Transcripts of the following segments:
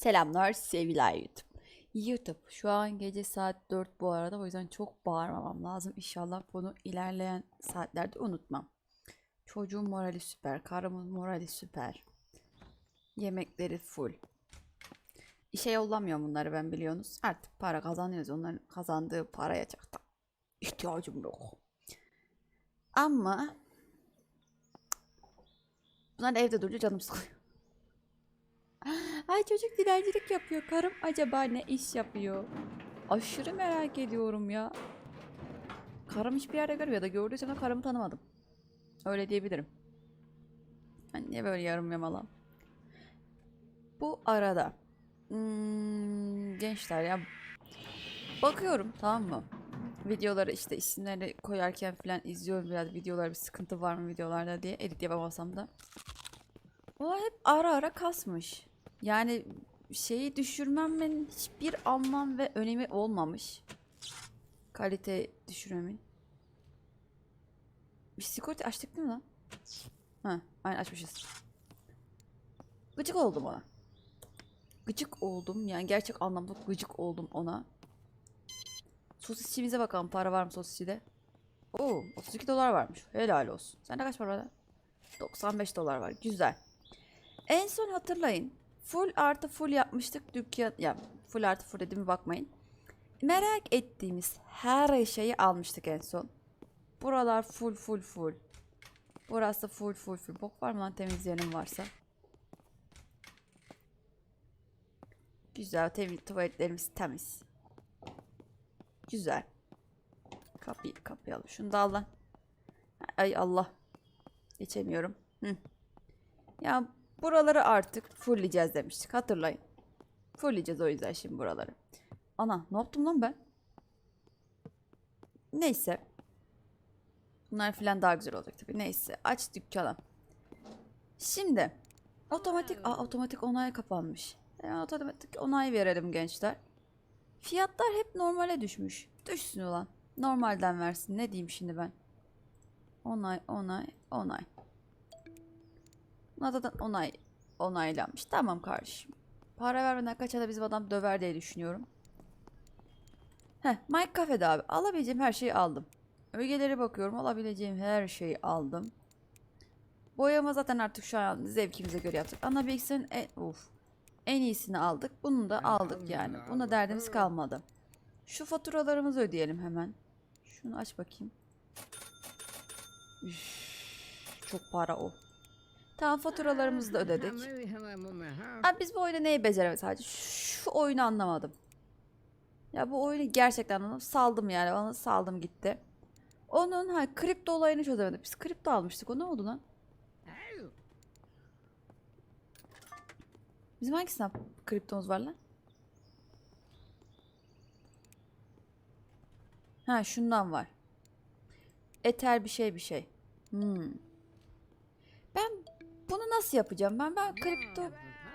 Selamlar sevgiler YouTube. YouTube şu an gece saat 4 bu arada o yüzden çok bağırmamam lazım. İnşallah bunu ilerleyen saatlerde unutmam. Çocuğun morali süper, karımın morali süper. Yemekleri full. İşe yollamıyorum bunları ben biliyorsunuz. Artık para kazanıyoruz. Onların kazandığı paraya çok da ihtiyacım yok. Ama bunlar evde durunca canım sıkılıyor. Ay çocuk dilencilik yapıyor. Karım acaba ne iş yapıyor? Aşırı merak ediyorum ya. Karım hiçbir yerde görmüyor ya da gördüysem de karımı tanımadım. Öyle diyebilirim. Ben niye böyle yarım yamalam? Bu arada hmm, gençler ya bakıyorum tamam mı? Videoları işte isimleri koyarken falan izliyorum biraz videolar bir sıkıntı var mı videolarda diye edit yapamasam da. O hep ara ara kasmış. Yani şeyi düşürmemin hiçbir anlam ve önemi olmamış. Kalite düşürmemin. Bir sigorta açtık değil mi lan? Ha, aynen açmışız. Gıcık oldum ona. Gıcık oldum yani gerçek anlamda gıcık oldum ona. Sosisçimize bakalım para var mı sosisçide? Oo 32 dolar varmış. Helal olsun. Sende kaç para var? lan? 95 dolar var. Güzel. En son hatırlayın. Full artı full yapmıştık dükkan. Ya full artı full dediğime bakmayın. Merak ettiğimiz her şeyi almıştık en son. Buralar full full full. Burası full full full. Bok var mı lan temizleyenim varsa? Güzel temiz tuvaletlerimiz temiz. Güzel. Kapıyı kapayalım. Şunu da al. Ay Allah. Geçemiyorum. Hı. Ya buraları artık fullleyeceğiz demiştik. Hatırlayın. Fullleyeceğiz o yüzden şimdi buraları. Ana ne yaptım lan ben? Neyse. Bunlar filan daha güzel olacak tabii. Neyse aç dükkanı. Şimdi otomatik Aa, otomatik onay kapanmış. Yani otomatik onay verelim gençler. Fiyatlar hep normale düşmüş. Düşsün ulan. Normalden versin. Ne diyeyim şimdi ben? Onay, onay, onay. Buna da onay, onaylanmış. Tamam kardeşim. Para vermeden kaçada bizim adam döver diye düşünüyorum. Heh, Mike Cafe'de abi. Alabileceğim her şeyi aldım. Ögelere bakıyorum. Alabileceğim her şeyi aldım. Boyama zaten artık şu an zevkimize göre yaptık. Ana bilgisayarın en, uf, en iyisini aldık. Bunu da aldık yani. Buna derdimiz kalmadı. Şu faturalarımızı ödeyelim hemen. Şunu aç bakayım. Üf, çok para o. Tamam faturalarımızı da ödedik. Abi biz bu oyunda neyi beceremedik sadece? Şu oyunu anlamadım. Ya bu oyunu gerçekten anlamadım. Saldım yani. Onu saldım gitti. Onun ha kripto olayını çözemedim. Biz kripto almıştık. O ne oldu lan? Bizim hangisinden kriptomuz var lan? Ha şundan var. Ether bir şey bir şey. Hmm. Ben bunu nasıl yapacağım? Ben ben kripto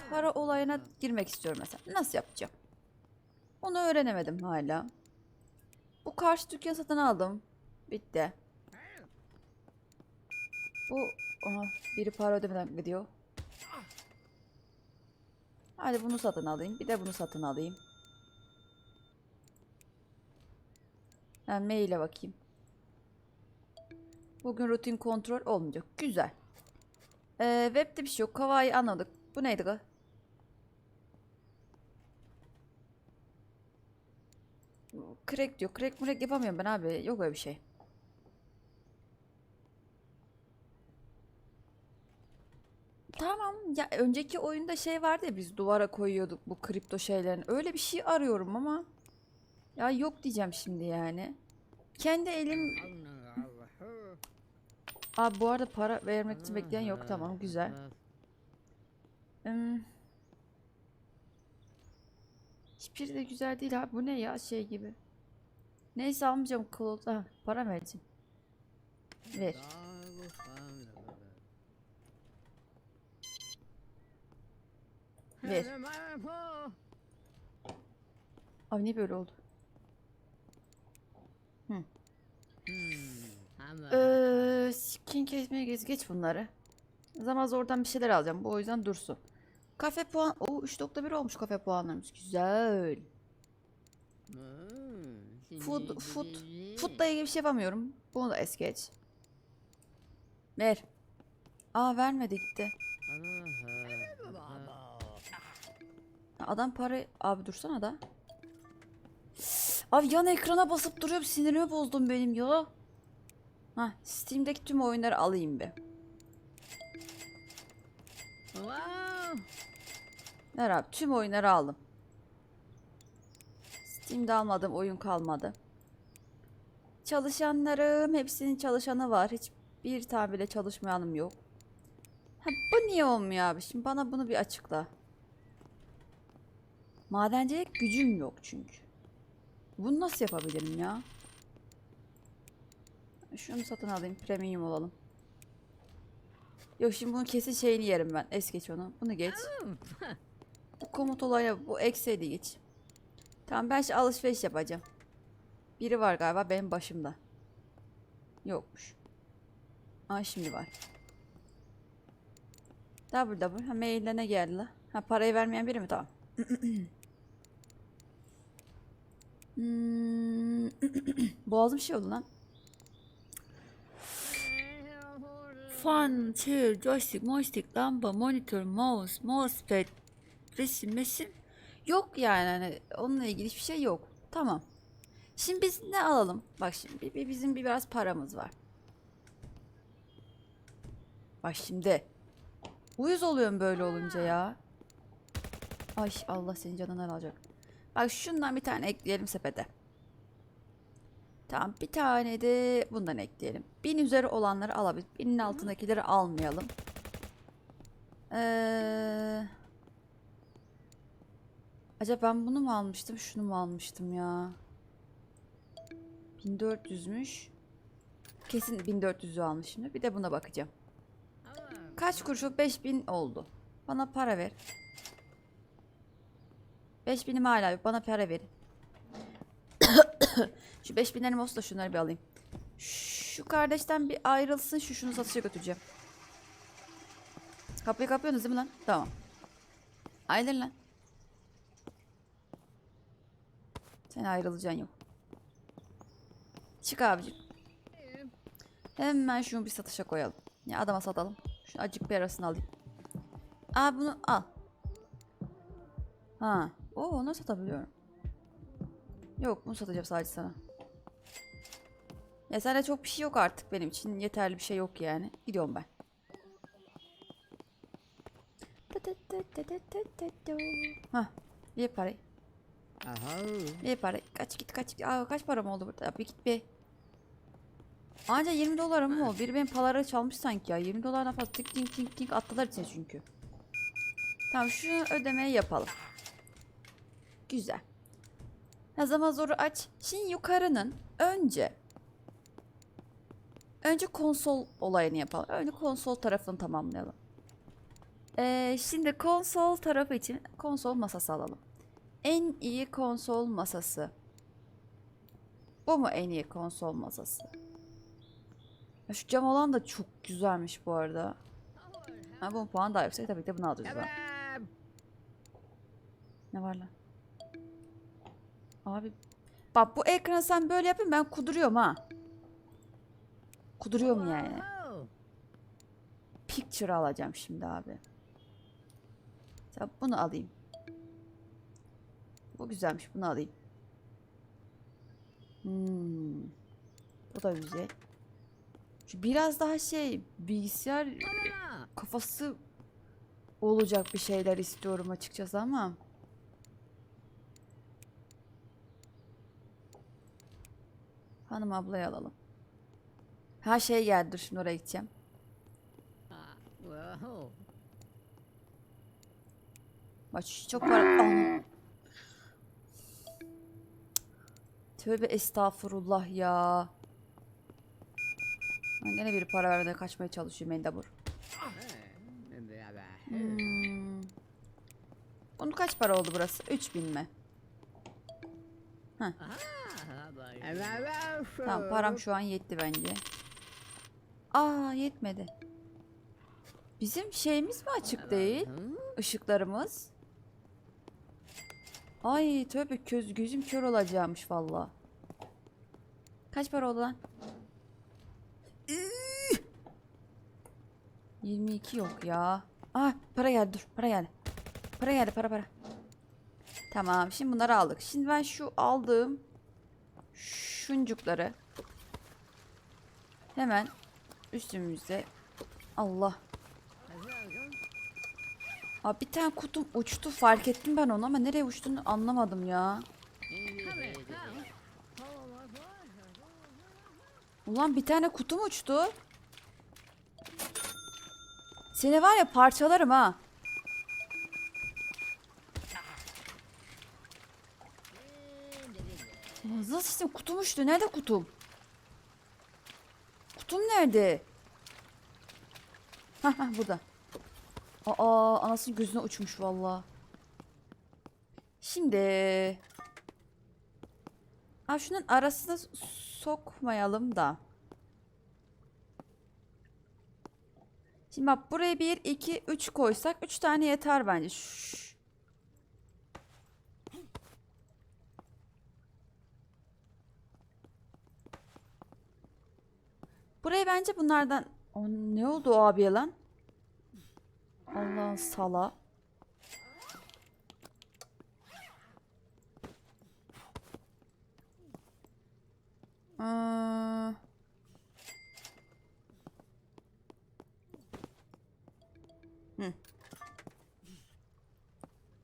para olayına girmek istiyorum mesela. Nasıl yapacağım? Onu öğrenemedim hala. Bu karşı dükkan satın aldım. Bitti. Bu aha, biri para ödemeden gidiyor. Hadi bunu satın alayım. Bir de bunu satın alayım. Ben maile bakayım. Bugün rutin kontrol olmayacak. Güzel. Ee, webde bir şey yok. Kavayı anladık. Bu neydi kız? Crack diyor. Crack murek yapamıyorum ben abi. Yok öyle bir şey. Tamam. Ya önceki oyunda şey vardı ya biz duvara koyuyorduk bu kripto şeylerin. Öyle bir şey arıyorum ama ya yok diyeceğim şimdi yani. Kendi elim Abi bu arada para vermek için bekleyen yok. Tamam güzel. Hmm. Hiçbiri de güzel değil abi. Bu ne ya şey gibi. Neyse almayacağım klot. Ha, para vereceğim. Ver. Ver. Abi niye böyle oldu? Ee, skin kesmeye geç, geç bunları. Zaman oradan bir şeyler alacağım. Bu o yüzden dursun. Kafe puan. Oo 3.1 olmuş kafe puanlarımız. Güzel. Food, food, food'la ilgili bir şey yapamıyorum. Bunu da es geç. Ver. Aa vermedi gitti. Adam para... Abi dursana da. Abi yan ekrana basıp duruyorum. Sinirimi bozdum benim ya. Hah Steam'deki tüm oyunları alayım bir. Ver abi tüm oyunları aldım. Steam'de almadığım oyun kalmadı. Çalışanlarım hepsinin çalışanı var. Hiçbir tane bile çalışmayanım yok. Ha, bu niye olmuyor abi? Şimdi bana bunu bir açıkla. Madencilik gücüm yok çünkü. Bunu nasıl yapabilirim ya? Şunu satın alayım. Premium olalım. Yok şimdi bunun kesin şeyini yerim ben. Es geç onu. Bunu geç. Bu komut olayı bu eksiydi geç. Tamam ben şimdi alışveriş yapacağım. Biri var galiba benim başımda. Yokmuş. Aa şimdi var. Double double. Ha maille ne geldi? Ha parayı vermeyen biri mi? Tamam. Hmm. Boğazım şey oldu lan. Fan, chair, joystick, joystick, lamba, monitör, mouse, mousepad, resim, resim. Yok yani hani onunla ilgili hiçbir şey yok. Tamam. Şimdi biz ne alalım? Bak şimdi bizim bir biraz paramız var. Bak şimdi. Uyuz oluyorum böyle olunca ya. Ay Allah senin canını alacak. Bak şundan bir tane ekleyelim sepete. Tamam bir tane de bundan ekleyelim. Bin üzeri olanları alabiliriz. Binin altındakileri almayalım. Ee, acaba ben bunu mu almıştım şunu mu almıştım ya? 1400'müş. Kesin 1400'ü almışım. Bir de buna bakacağım. Kaç kuruşu? 5000 oldu. Bana para ver. 5000'im hala yok. Bana para verin. Şu 5000'lerim olsun da şunları bir alayım. Şu kardeşten bir ayrılsın. Şu şunu satışa götüreceğim. Kapıyı kapıyorsunuz değil mi lan? Tamam. Ayrılın lan. Sen ayrılacaksın yok. Çık abicim. Hemen şunu bir satışa koyalım. Ya adama satalım. Şu acık bir arasını alayım. Aa bunu al. Ha. Oo onu satabiliyorum. Yok bunu satacağım sadece sana. Ya sende çok bir şey yok artık benim için. Yeterli bir şey yok yani. Gidiyorum ben. Hah. Bir parayı. Bir parayı. Kaç git kaç. Aa, kaç param oldu burada? Bir git bir. Anca 20 dolarım mı oldu? Biri benim paraları çalmış sanki ya. 20 dolardan fazla tık tink tink tink attılar içine çünkü. Tamam şunu ödemeyi yapalım. Güzel. Ha zaman zoru aç. Şimdi yukarının önce önce konsol olayını yapalım. Önce konsol tarafını tamamlayalım. Ee, şimdi konsol tarafı için konsol masası alalım. En iyi konsol masası. Bu mu en iyi konsol masası? Ya şu cam olan da çok güzelmiş bu arada. Ha, bunun puanı daha yüksek. Tabii ki de bunu alacağız. ben. Ne var lan? Abi. Bak bu ekranı sen böyle yapın ben kuduruyorum ha. Kuduruyorum yani. Picture alacağım şimdi abi. Mesela bunu alayım. Bu güzelmiş bunu alayım. Hmm. Bu da güzel. Şu biraz daha şey bilgisayar kafası olacak bir şeyler istiyorum açıkçası ama. Hanım ablayı alalım. Ha şey geldi dur şimdi oraya gideceğim. Bak çok para... Ana. Tövbe estağfurullah ya. Ben gene bir para vermeden kaçmaya çalışıyor mendebur. Hmm. Bunun kaç para oldu burası? 3000 mi? Tamam param şu an yetti bence. Aa yetmedi. Bizim şeyimiz mi açık değil? Işıklarımız. Ay tövbe göz, gözüm kör olacakmış valla. Kaç para oldu lan? Iıı! 22 yok ya. Ah para geldi dur para geldi. Para geldi para para. Tamam şimdi bunları aldık. Şimdi ben şu aldığım şuncukları hemen üstümüzde Allah. Abi bir tane kutum uçtu fark ettim ben onu ama nereye uçtuğunu anlamadım ya. Ulan bir tane kutum uçtu. Seni var ya parçalarım ha. Nasıl sistem kutum uçtu? Nerede kutum? Kutum nerede? Hah hah burada. Aa anasının gözüne uçmuş valla. Şimdi. Aa şunun arasına sokmayalım da. Şimdi bak buraya 1, 2, 3 koysak 3 tane yeter bence. Şşş. Buraya bence bunlardan... O, ne oldu o abiye lan? Allah sala.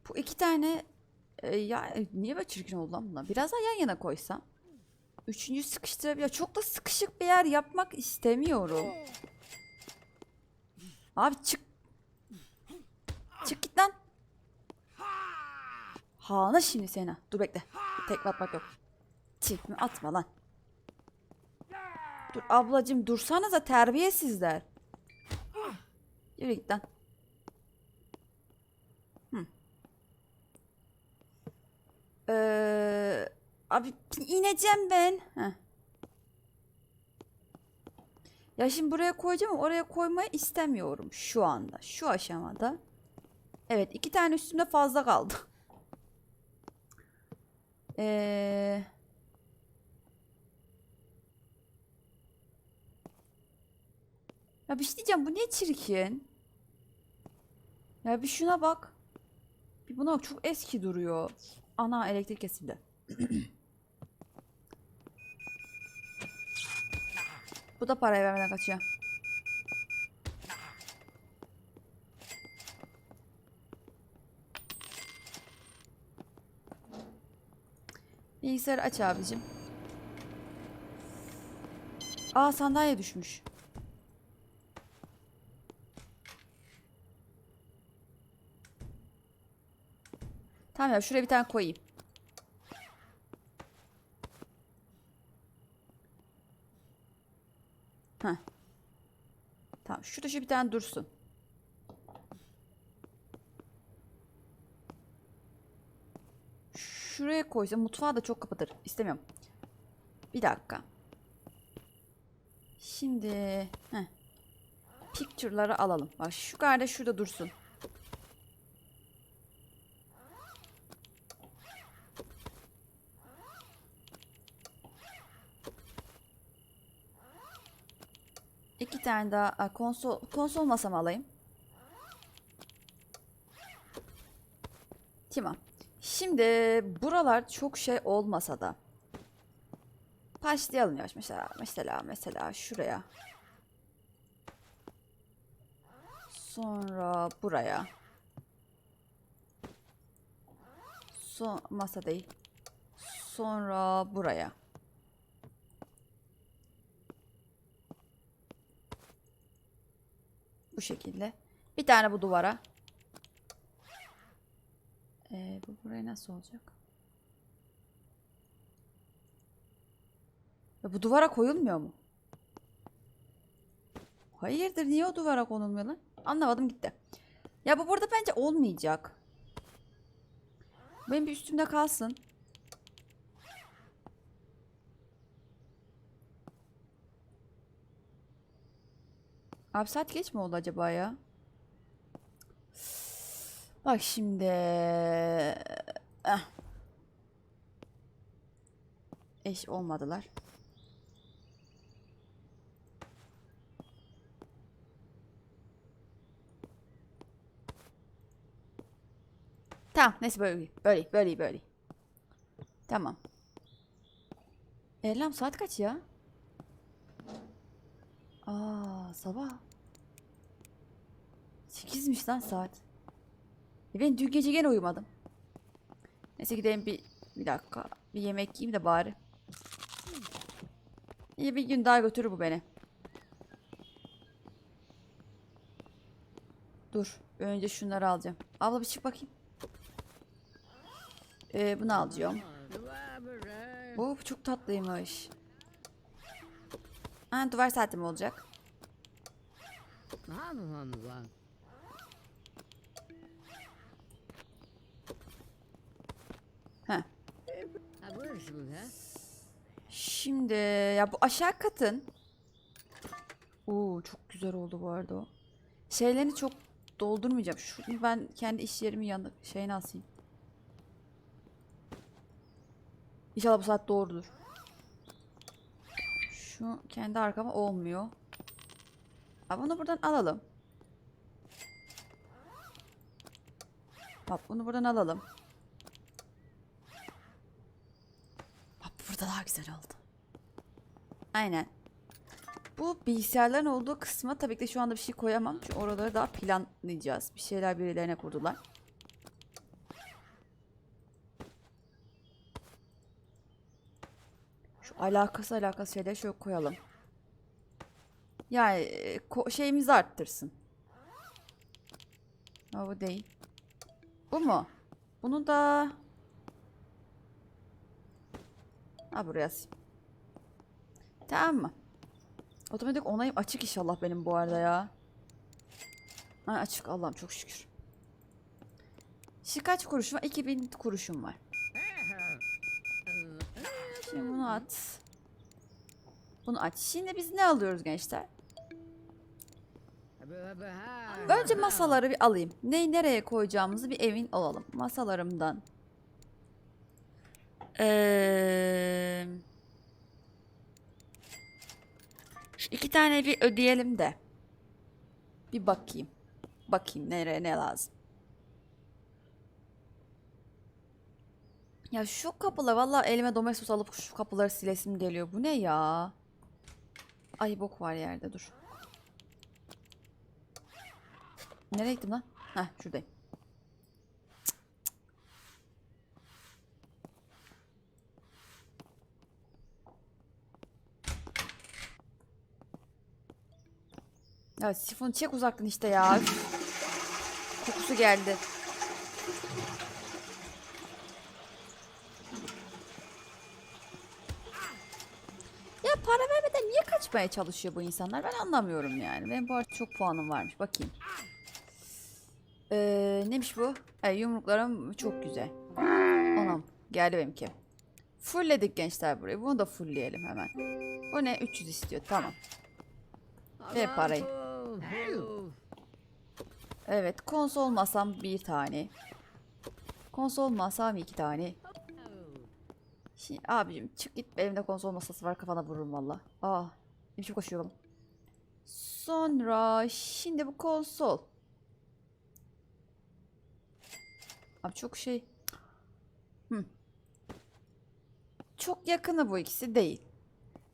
Bu iki tane e, ya e, niye böyle çirkin oldu lan bunlar? Biraz daha yan yana koysam. Üçüncü sıkıştırabilir. Çok da sıkışık bir yer yapmak istemiyorum. Abi çık. Çık git lan. Hana şimdi Sena. Dur bekle. Tekme atmak yok. Tekme atma lan. Dur ablacım dursanıza terbiyesizler. Yürü git lan. Abi ineceğim ben. Heh. Ya şimdi buraya koyacağım ama oraya koymayı istemiyorum şu anda. Şu aşamada. Evet iki tane üstümde fazla kaldı. Ee... Ya bir şey diyeceğim bu ne çirkin? Ya bir şuna bak. Bir buna bak çok eski duruyor. Ana elektrik kesildi. bu da parayı vermeden kaçıyor. Bilgisayarı aç abicim. Aa sandalye düşmüş. Tamam ya şuraya bir tane koyayım. Heh. Tane dursun. Şuraya koysam mutfağı da çok kapatır. İstemiyorum. Bir dakika. Şimdi heh. Picture'ları alalım. Bak şu kardeş şurada dursun. İki tane daha a, konsol konsol masamı alayım. Tamam. Şimdi buralar çok şey olmasa da başlayalım yavaş mesela mesela mesela şuraya. Sonra buraya. Son masa değil. Sonra buraya. Bu şekilde. Bir tane bu duvara. Ee, bu buraya nasıl olacak? Ya bu duvara koyulmuyor mu? Hayırdır niye o duvara konulmuyor lan? Anlamadım gitti. Ya bu burada bence olmayacak. Benim bir üstümde kalsın. Abi saat geç mi oldu acaba ya? Bak şimdi. Eh. Eş olmadılar. Tamam neyse böyle böyle böyle böyle. Tamam. Erlam saat kaç ya? Aa sabah. 8'miş lan saat. E ben dün gece gene uyumadım. Neyse gideyim bir, bir dakika. Bir yemek yiyeyim de bari. İyi bir gün daha götürür bu beni. Dur. Önce şunları alacağım. Abla bir çık bakayım. Ee, bunu alacağım. Bu çok tatlıymış. Ha, duvar saatim olacak. Heh. Şimdi ya bu aşağı katın. Oo çok güzel oldu bu arada o. Şeylerini çok doldurmayacağım. Şunu ben kendi iş yerimin yanında şeyini asayım. İnşallah bu saat doğrudur. Şu kendi arkama olmuyor. Ha, bunu buradan alalım. Bak bunu buradan alalım. Bak burada daha güzel oldu. Aynen. Bu bilgisayarların olduğu kısma tabii ki de şu anda bir şey koyamam. Çünkü oraları daha planlayacağız. Bir şeyler birilerine kurdular. Alakası alakası şeyleri şöyle koyalım. Yani e, şeyimizi arttırsın. Ha, bu değil. Bu mu? Bunu da... Ha buraya. Tamam mı? Otomatik onayım açık inşallah benim bu arada ya. Ha, açık Allah'ım çok şükür. Şimdi kaç kuruşum var? 2000 kuruşum var. Şimdi bunu at. Bunu aç. Şimdi biz ne alıyoruz gençler? Önce masaları bir alayım. Neyi nereye koyacağımızı bir emin olalım. Masalarımdan. Eee... Şu iki tane bir ödeyelim de. Bir bakayım. Bakayım nereye ne lazım. Ya şu kapılar valla elime domestos alıp şu kapıları silesim geliyor. Bu ne ya? Ay bok var yerde dur. Nereye gittim lan? Heh şuradayım. Ya sifonu çek uzaktan işte ya. Kokusu geldi. Para vermeden niye kaçmaya çalışıyor bu insanlar? Ben anlamıyorum yani. Benim bu arada çok puanım varmış. Bakayım. Ee, neymiş bu? Ay, yumruklarım çok güzel. Anam geldi benimki. Fullledik gençler burayı. Bunu da fullleyelim hemen. Bu ne? 300 istiyor. Tamam. Ver parayı. Evet. Konsol masam bir tane. Konsol masam iki tane. Şimdi abicim çık git elimde konsol masası var kafana vururum valla. Aa. Ne biçim koşuyorum. Sonra şimdi bu konsol. Abi çok şey. Hı. Çok yakını bu ikisi değil.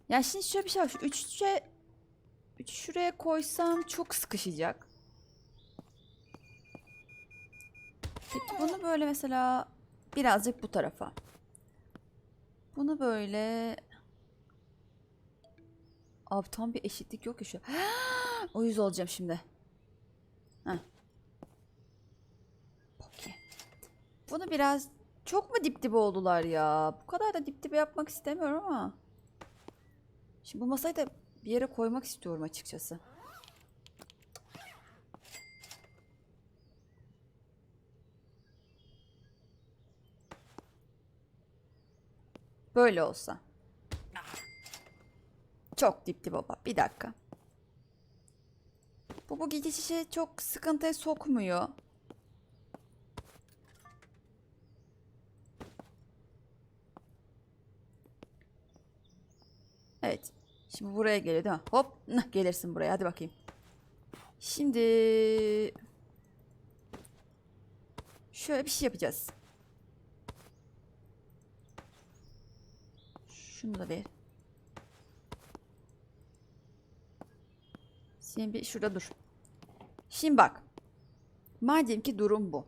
Ya şimdi şöyle bir şey var. Şu üçe üç şuraya koysam çok sıkışacak. Peki bunu böyle mesela birazcık bu tarafa. Bunu böyle Abi tam bir eşitlik yok ya şu. o yüz olacağım şimdi. Heh. Bunu biraz çok mu dip dibe oldular ya? Bu kadar da dip dibe yapmak istemiyorum ama. Şimdi bu masayı da bir yere koymak istiyorum açıkçası. Böyle olsa. Çok dipti baba. Bir dakika. Bu bu gidişi çok sıkıntıya sokmuyor. Evet. Şimdi buraya geliyor değil mi? Hop. Nah, gelirsin buraya. Hadi bakayım. Şimdi... Şöyle bir şey yapacağız. Şunu da ver. Sen bir şurada dur. Şimdi bak. Madem ki durum bu.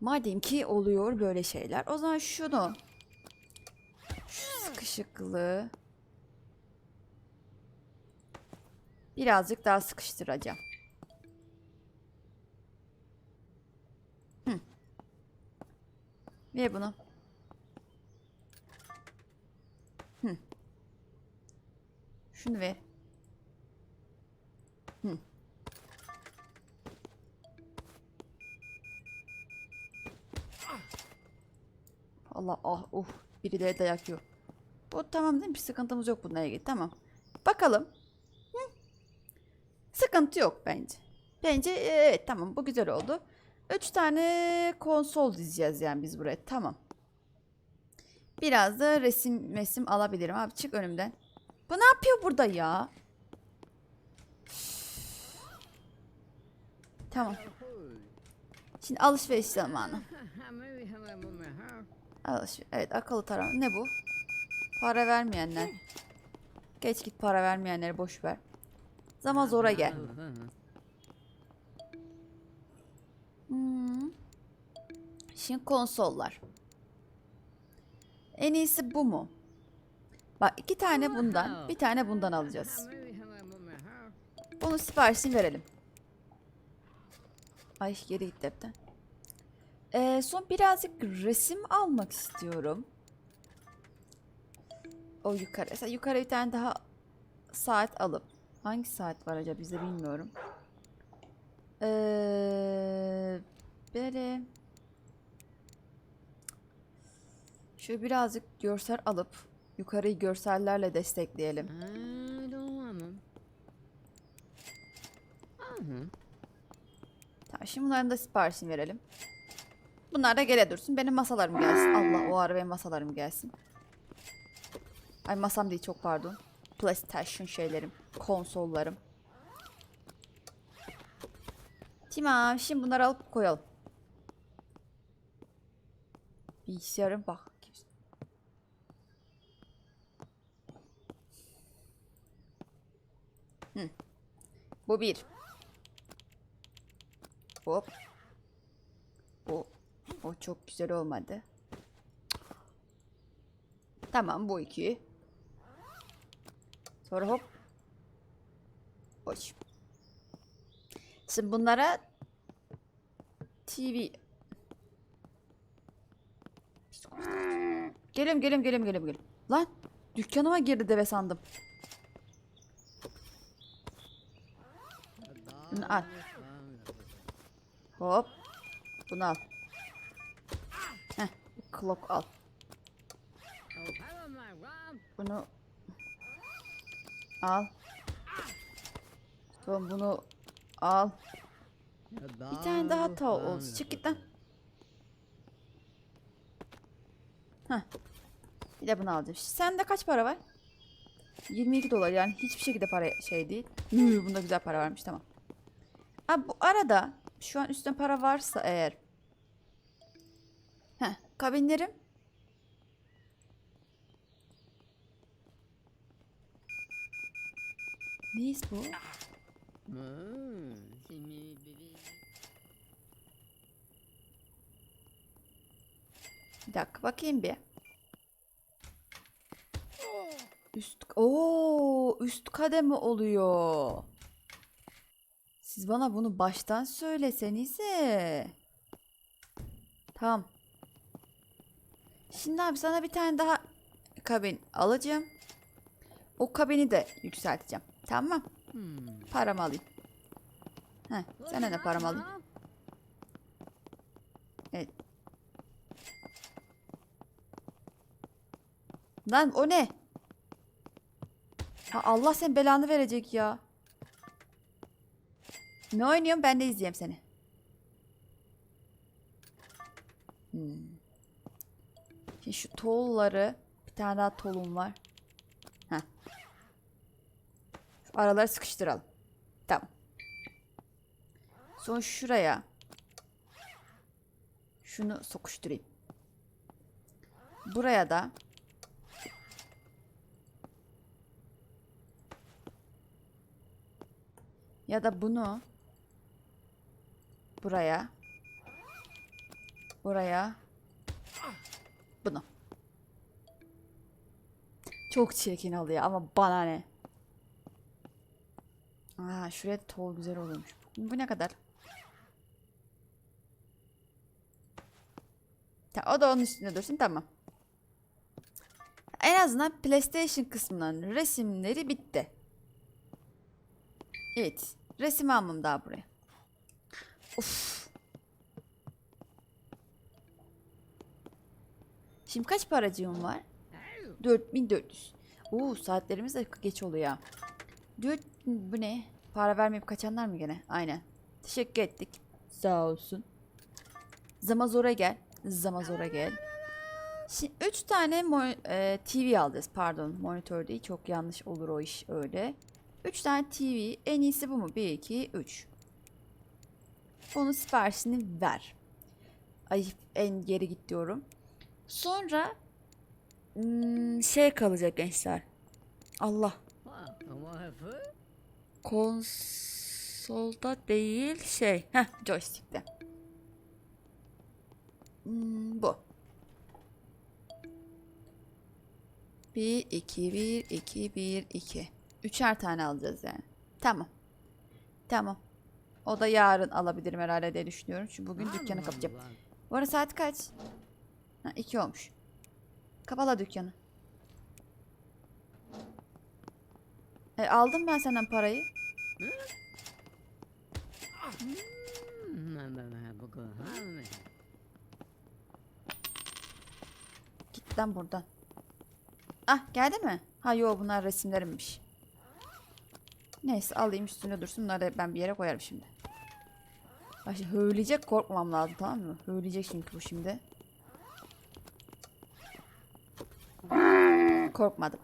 Madem ki oluyor böyle şeyler. O zaman şunu şu sıkışıklığı birazcık daha sıkıştıracağım. Hı. Ver bunu. Hı. Şunu ver. Hı. Allah ah uh birileri dayak yiyor. Bu tamam değil mi? Bir sıkıntımız yok bununla ilgili. Tamam. Bakalım. Hı. Sıkıntı yok bence. Bence e, evet tamam bu güzel oldu. Üç tane konsol dizeceğiz yani biz buraya. Tamam. Biraz da resim resim alabilirim. Abi çık önümden. Bu ne yapıyor burada ya? Tamam. Şimdi alışveriş zamanı. Alışveriş. Evet akıllı tarama. Ne bu? Para vermeyenler. Geç git para vermeyenleri boş ver. Zaman zora gel. Hmm. Şimdi konsollar. En iyisi bu mu? Bak iki tane bundan, bir tane bundan alacağız. Bunu siparişini verelim. Ay geri gitti hepten. Ee, son birazcık resim almak istiyorum. O yukarı. Mesela yukarı bir tane daha saat alıp. Hangi saat var acaba bizde bilmiyorum. Ee, böyle. Şöyle birazcık görsel alıp yukarıyı görsellerle destekleyelim. Tamam şimdi bunların da siparişini verelim. Bunlar da gele dursun. Benim masalarım gelsin. Allah o ara benim masalarım gelsin. Ay masam değil çok pardon. PlayStation şeylerim. Konsollarım. Tamam şimdi bunları alıp koyalım. Bilgisayarım bak. Hı. Bu bir. Hop. Bu. O çok güzel olmadı. Tamam bu iki. Sonra hop. Hoş. Şimdi bunlara TV Gelim gelim gelim gelim gelim. Lan dükkanıma girdi deve sandım. Bunu al. Hop. Bunu al. Heh. Clock al. Bunu al. Tamam bunu al. Bir tane daha tavuk olsun. Çık git lan. Heh. Bir de bunu alacağım. Sende kaç para var? 22 dolar yani hiçbir şekilde para şey değil. Hıı, bunda güzel para varmış tamam. Ha bu arada şu an üstte para varsa eğer. Heh, kabinlerim. Neyiz bu? Bir dakika bakayım bir. Üst Oo, üst kademe oluyor. Siz bana bunu baştan söylesenize. Tamam. Şimdi abi sana bir tane daha kabin alacağım. O kabini de yükselteceğim. Tamam. Paramı alayım. Heh, sana da paramı alayım. Evet. Lan o ne? Ha, Allah sen belanı verecek ya. Ne oynuyorsun ben de izleyeyim seni. Hmm. Şimdi şu tolları bir tane daha tolum var. Heh. Araları sıkıştıralım. Tamam. Sonra şuraya şunu sokuşturayım. Buraya da ya da bunu buraya buraya bunu. Çok çirkin oluyor ama bana ne? Aa şuraya tol güzel olurmuş. Bu ne kadar? Ta, o da onun üstünde dursun tamam. En azından PlayStation kısmından resimleri bitti. Evet. Resim almam daha buraya. Uf. Şimdi kaç paracığım var? 4400. Oo saatlerimiz de geç oluyor. ya. 4 bu ne? Para vermeyip kaçanlar mı gene? Aynen. Teşekkür ettik. Sağ olsun. Zamazora gel. Zamazora gel. Şimdi 3 tane e, TV alacağız. Pardon monitör değil. Çok yanlış olur o iş öyle. 3 tane TV. En iyisi bu mu? 1, 2, 3. Onun siparişini ver. Ay en geri git diyorum. Sonra hmm, şey kalacak gençler. Allah. Konsolda değil şey. Heh joystick'te. Hmm, bu. 1, 2, 1, 2, 1, 2. Üçer tane alacağız yani. Tamam. Tamam. O da yarın alabilirim herhalde diye düşünüyorum. Çünkü bugün dükkanı kapatacağım. Bu arada saat kaç? Ha, iki olmuş. Kapala dükkanı. E, aldım ben senden parayı. Git lan buradan. Ah geldi mi? Ha yo bunlar resimlerimmiş. Neyse alayım üstüne dursun. Bunları ben bir yere koyarım şimdi. Bak şimdi höyleyecek korkmam lazım tamam mı? Höyleyecek çünkü bu şimdi. Korkmadım.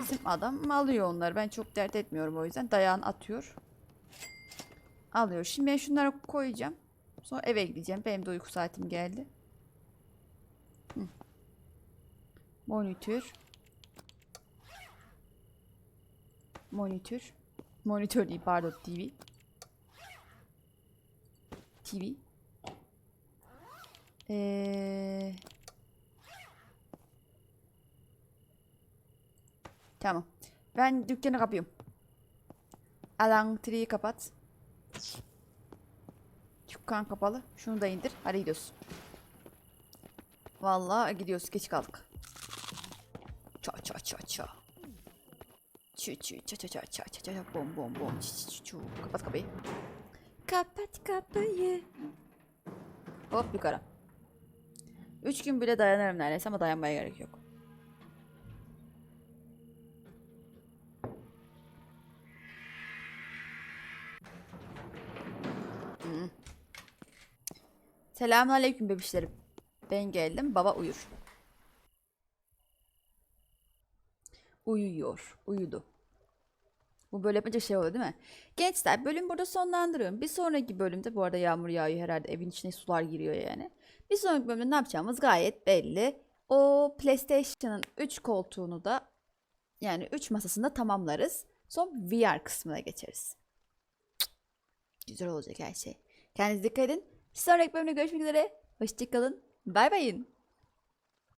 Bizim adam alıyor onları. Ben çok dert etmiyorum o yüzden. Dayağını atıyor. Alıyor. Şimdi ben şunları koyacağım. Sonra eve gideceğim. Benim de uyku saatim geldi. Hı. Monitör. Monitör. Monitör değil pardon TV. TV. Ee... Tamam. Ben dükkanı kapıyorum. Elektriği kapat. Dükkan kapalı. Şunu da indir. Hadi gidiyoruz. Vallahi gidiyoruz. Geç kaldık. Ça ça ça ça. Çü çü ça ça ça ça ça ça bom bom bom çü çü çü. Kapat kapıyı. Kapat kapıyı. Hop yukarı. Üç gün bile dayanırım neredeyse ama dayanmaya gerek yok. Hı. Selamünaleyküm bebişlerim. Ben geldim. Baba uyur. Uyuyor. Uyudu. Bu böyle yapınca şey oluyor değil mi? Gençler bölüm burada sonlandırıyorum. Bir sonraki bölümde bu arada yağmur yağıyor herhalde. Evin içine sular giriyor yani. Bir sonraki bölümde ne yapacağımız gayet belli. O PlayStation'ın 3 koltuğunu da yani 3 masasında tamamlarız. Son VR kısmına geçeriz. Güzel olacak her şey. Kendinize dikkat edin. Bir sonraki bölümde görüşmek üzere. Hoşçakalın. Bay bayın.